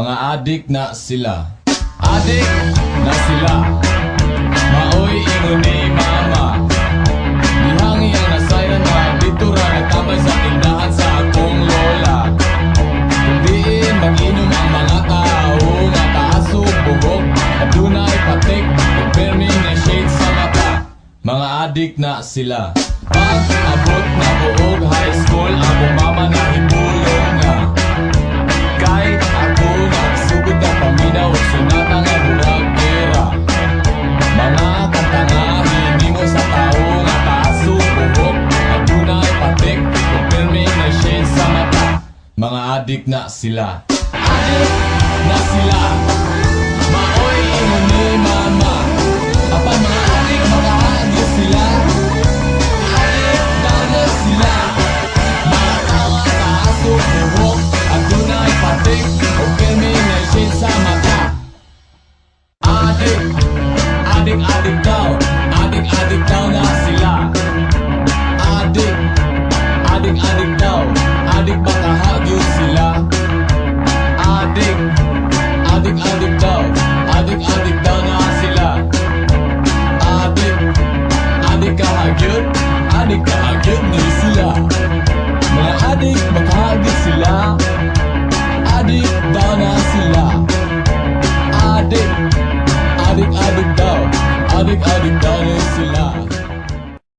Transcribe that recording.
Mga adik na sila. Adik na sila. Maoy ingon ni mama. Dihangi ang nasayran mga bitura Nagtambay sa tindahan sa akong lola. Diin mag-inom ang mga tao Nga taasog bugok At dunay patik Burning na shade sa mata. Mga adik na sila. Pag abot na buog high school adik na sila Adik na sila Maoy ni mama. Apan mga adik mga adik sila Adik na sila Mga tawa taasok buhok At dunay patik. O termination sa mata Adik Adik Adik Kahagyot Adik kahagyot na sila. Mga adik makahagit sila. Adik daw na sila. Adik Adik adik daw Adik adik daw na sila